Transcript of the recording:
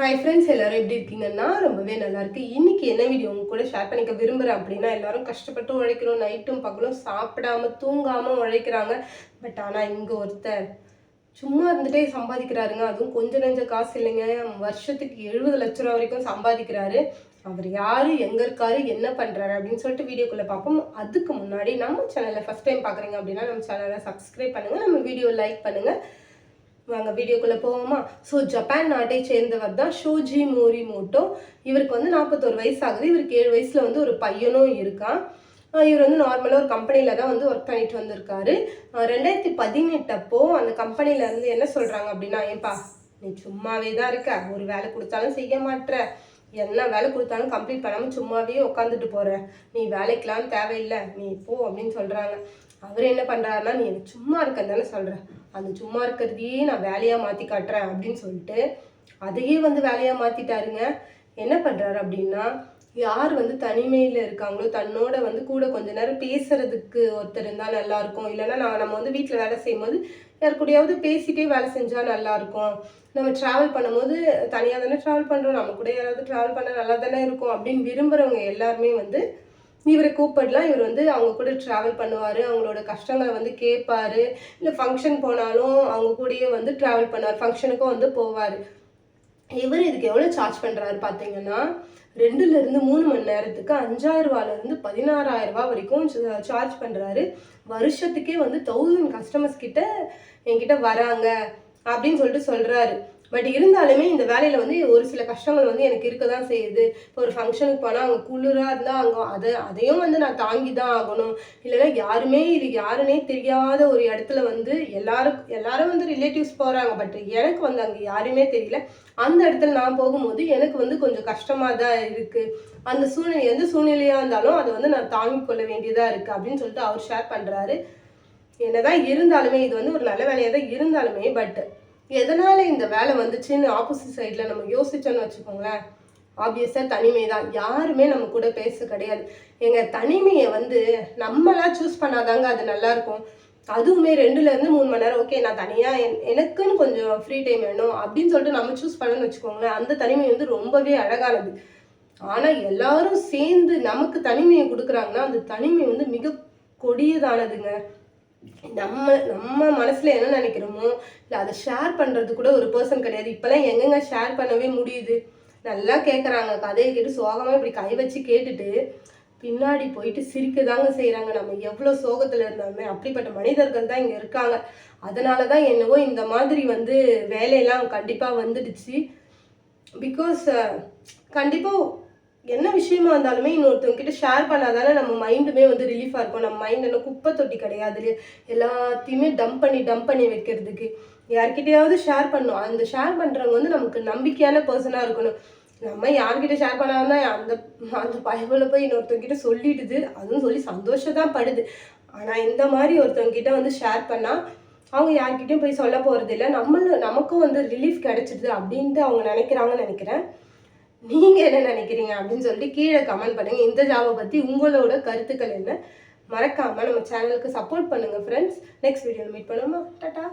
Hi friends எல்லாரும் எப்படி இருக்கீங்கன்னா ரொம்பவே நல்லாயிருக்கு இன்றைக்கி என்ன வீடியோ உங்க கூட ஷேர் பண்ணிக்க விரும்புகிறேன் அப்படின்னா எல்லாரும் கஷ்டப்பட்டு உழைக்கிறோம் நைட்டும் பகலும் சாப்பிடாம தூங்காமல் உழைக்கிறாங்க. பட் ஆனால் இங்கே ஒருத்தர் சும்மா இருந்துட்டே சம்பாதிக்கிறாருங்க. அதுவும் கொஞ்சம் நெஞ்ச காசு இல்லைங்க. வருஷத்துக்கு எழுபது லட்ச ரூபா வரைக்கும் சம்பாதிக்கிறாரு. அவர் யார் எங்கே இருக்காரு என்ன பண்ணுறாரு அப்படின்னு சொல்லிட்டு வீடியோக்குள்ளே பார்ப்போம். அதுக்கு முன்னாடி நம்ம சேனலை ஃபஸ்ட் டைம் பார்க்குறீங்க அப்படின்னா நம்ம சேனலை சப்ஸ்கிரைப் பண்ணுங்க. நம்ம வீடியோ லைக் பண்ணுங்கள் வாங்க வீடியோக்குள்ளே போவோமா? ஸோ ஜப்பான் நாட்டை சேர்ந்தவர் தான் ஷோஜி மோரி மோட்டோ இவருக்கு வந்து நாற்பத்தோரு வயசு ஆகுது இவருக்கு ஏழு வயசில் வந்து ஒரு பையனும் இருக்கான். இவர் வந்து நார்மலாக ஒரு கம்பெனியில் தான் வந்து ஒர்க் பண்ணிட்டு வந்திருக்காரு. ரெண்டாயிரத்தி பதினெட்டப்போ அந்த கம்பெனியிலேருந்து என்ன சொல்கிறாங்க அப்படின்னா ஏன்பா நீ சும்மாவே தான் இருக்க. ஒரு வேலை கொடுத்தாலும் செய்ய மாட்ற. என்ன வேலை கொடுத்தாலும் கம்ப்ளீட் பண்ணாமல் சும்மாவே உட்காந்துட்டு போகிற நீ வேலைக்கெலாம் தேவையில்லை. நீ போ அப்படின்னு சொல்கிறாங்க அவர் என்ன பண்ணுறாருன்னா நீ எனக்கு சும்மா இருக்கன்னு தானே சொல்கிற அந்த சும்மா இருக்கிறதையே நான் வேலையாக மாற்றி காட்டுறேன் அப்படின்னு சொல்லிட்டு அதையே வந்து வேலையாக மாற்றிட்டாருங்க என்ன பண்ணுறாரு அப்படின்னா யார் வந்து தனிமையில் இருக்காங்களோ தன்னோட வந்து கூட கொஞ்ச நேரம் பேசுறதுக்கு ஒருத்தர் இருந்தால் நல்லாயிருக்கும். இல்லைன்னா நான் நம்ம வந்து வீட்டில் வேலை செய்யும்போது யார் கூடயாவது பேசிட்டே வேலை செஞ்சால் நல்லாயிருக்கும். நம்ம ட்ராவல் பண்ணும்போது தனியாக தானே ட்ராவல் பண்ணுறோம் நம்ம கூட யாராவது ட்ராவல் பண்ண நல்லா தானே இருக்கும் அப்படின்னு விரும்புகிறவங்க எல்லாருமே வந்து இவரை கூப்பிடலாம். இவர் வந்து அவங்க கூட ட்ராவல் பண்ணுவார். அவங்களோட கஷ்டங்களை வந்து கேட்பார். இல்லை ஃபங்க்ஷன் போனாலும் அவங்க கூடயே வந்து ட்ராவல் பண்ணுவார். ஃபங்க்ஷனுக்கும் வந்து போவார். இவர் இதுக்கு எவ்வளோ சார்ஜ் பண்ணுறாரு பார்த்தீங்கன்னா ரெண்டுலேருந்து மூணு மணி நேரத்துக்கு அஞ்சாயிரரூவாலேருந்து பதினாறாயிரரூபா வரைக்கும் சார்ஜ் பண்ணுறாரு வருஷத்துக்கே வந்து தௌசண்ட் கஸ்டமர்ஸ் கிட்ட என்கிட்ட வராங்க அப்படின்னு சொல்லிட்டு சொல்கிறாரு பட் இருந்தாலுமே இந்த வேலையில் வந்து ஒரு சில கஷ்டங்கள் வந்து எனக்கு இருக்க தான் செய்யுது. இப்போ ஒரு ஃபங்க்ஷனுக்கு போனால் அங்கே குளிராக இருந்தால் அங்கே அதை அதையும் வந்து நான் தாங்கி தான் ஆகணும். இல்லைன்னா யாருமே இது யாருன்னே தெரியாத ஒரு இடத்துல வந்து எல்லாரும் எல்லாரும் வந்து ரிலேட்டிவ்ஸ் போகிறாங்க பட் எனக்கு வந்து அங்கே யாருமே தெரியல. அந்த இடத்துல நான் போகும்போது எனக்கு வந்து கொஞ்சம் கஷ்டமாக தான் இருக்குது அந்த சூழ்நிலை எந்த சூழ்நிலையாக இருந்தாலும் அதை வந்து நான் தாங்கிக் கொள்ள வேண்டியதாக இருக்குது அப்படின்னு சொல்லிட்டு அவர் ஷேர் பண்ணுறாரு என்னதான் இருந்தாலுமே இது வந்து ஒரு நல்ல வேலையாக தான் இருந்தாலுமே பட் எதனால் இந்த வேலை வந்துச்சுன்னு ஆப்போசிட் சைடில் நம்ம யோசிச்சோன்னு வச்சுக்கோங்களேன். ஆப்வியஸாக தனிமை தான் யாருமே நம்ம கூட பேச கிடையாது. எங்கள் தனிமையை வந்து நம்மளா சூஸ் பண்ணாதாங்க அது நல்லா இருக்கும் அதுவுமே ரெண்டுலேருந்து மூணு மணி நேரம் ஓகே நான் தனியாக என்- எனக்குன்னு கொஞ்சம் ஃப்ரீ டைம் வேணும் அப்படின்னு சொல்லிட்டு நம்ம சூஸ் பண்ணணும்னு வச்சுக்கோங்களேன். அந்த தனிமை வந்து ரொம்பவே அழகானது. ஆனால் எல்லாரும் சேர்ந்து நமக்கு தனிமையை கொடுக்குறாங்கன்னா அந்த தனிமை வந்து மிக கொடியதானதுங்க. நம்ம நம்ம மனசில் என்ன நினைக்கிறோமோ இல்லை அதை ஷேர் பண்ணுறது கூட ஒரு பர்சன் கிடையாது. இப்போலாம் எங்கெங்க ஷேர் பண்ணவே முடியுது? நல்லா கேட்குறாங்க கதையை கேட்டு சோகமாக இப்படி கை வச்சு கேட்டுட்டு பின்னாடி போயிட்டு சிரிக்க தாங்க செய்கிறாங்க நம்ம எவ்வளோ சோகத்தில் இருந்தாலுமே அப்படிப்பட்ட மனிதர்கள் தான் இங்கே இருக்காங்க. அதனால தான் என்னவோ இந்த மாதிரி வந்து வேலையெல்லாம் கண்டிப்பாக வந்துடுச்சு. பிகாஸ் கண்டிப்பாக என்ன விஷயமா இருந்தாலுமே இன்னொருத்தவங்க கிட்ட ஷேர் பண்ணாதானே நம்ம மைண்டுமே வந்து ரிலீஃபாக இருக்கும். நம்ம மைண்ட் என்ன குப்பை தொட்டி கிடையாது. எல்லாத்தையுமே டம்ப் பண்ணி டம்ப் பண்ணி வைக்கிறதுக்கு. யார்கிட்டயாவது ஷேர் பண்ணும் அந்த ஷேர் பண்ணுறவங்க வந்து நமக்கு நம்பிக்கையான பர்சனாக இருக்கணும். நம்ம யார்கிட்ட ஷேர் பண்ணாமல் அந்த அந்த பயபுல போய் இன்னொருத்தவங்கிட்ட சொல்லிடுது. அதுவும் சொல்லி சந்தோஷம் தான் படுது. ஆனால் இந்த மாதிரி ஒருத்தவங்க கிட்ட வந்து ஷேர் பண்ணால் அவங்க யார்கிட்டையும் போய் சொல்ல போகிறது இல்லை நம்மளும் நமக்கும் வந்து ரிலீஃப் கிடைச்சிடுது அப்படின்ட்டு அவங்க நினைக்கிறாங்கன்னு நினைக்கிறேன். நீங்கள் என்ன நினைக்கிறீங்க அப்படின்னு சொல்லிட்டு கீழே கமெண்ட் பண்ணுங்கள் இந்த ஜாபை பற்றி உங்களோட கருத்துக்கள் என்ன? மறக்காமல் நம்ம சேனலுக்கு சப்போர்ட் பண்ணுங்கள் ஃப்ரெண்ட்ஸ் நெக்ஸ்ட் வீடியோவில் மீட் பண்ணுமா டாட்டா